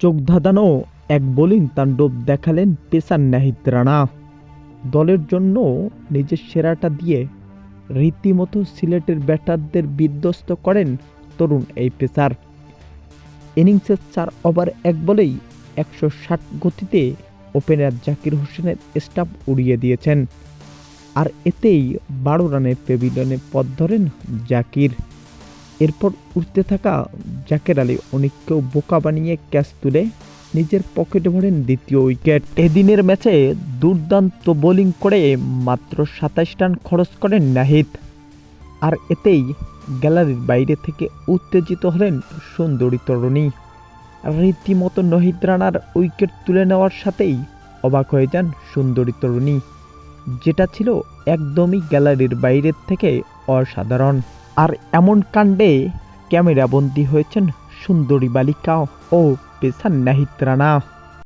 চোখ ধাঁধানো এক বোলিং তাণ্ডব দেখালেন পেসার নাহিদ রানা। দলের জন্য নিজের সেরাটা দিয়ে রীতিমতো সিলেটের ব্যাটারদের বিধ্বস্ত করেন তরুণ এই পেসার। ইনিংসের চার ওভার, এক বলেই একশো ষাট গতিতে ওপেনার জাকির হোসেনের স্টাম্প উড়িয়ে দিয়েছেন। আর এতেই বারো রানের পেভিলিয়নে পথ ধরেন জাকির। এরপর উঠতে থাকা জাকের আলী অনেককেও বোকা বানিয়ে ক্যাচ তুলে নিজের পকেটে ভরেন দ্বিতীয় উইকেট। এদিনের ম্যাচে দুর্দান্ত বোলিং করে মাত্র সাতাশ রান খরচ করেন নাহিদ। আর এতেই গ্যালারির বাইরে থেকে উত্তেজিত হলেন সুন্দরী তরুণী। রীতিমতো নহিদ রানার উইকেট তুলে নেওয়ার সাথেই অবাক হয়ে যান সুন্দরী তরুণী। যেটা ছিল একদমই গ্যালারির বাইরের থেকে অসাধারণ। আর এমন কাণ্ডে ক্যামেরাবন্দি হয়েছেন সুন্দরী বালিকা ও পেশান নাহিত রানা।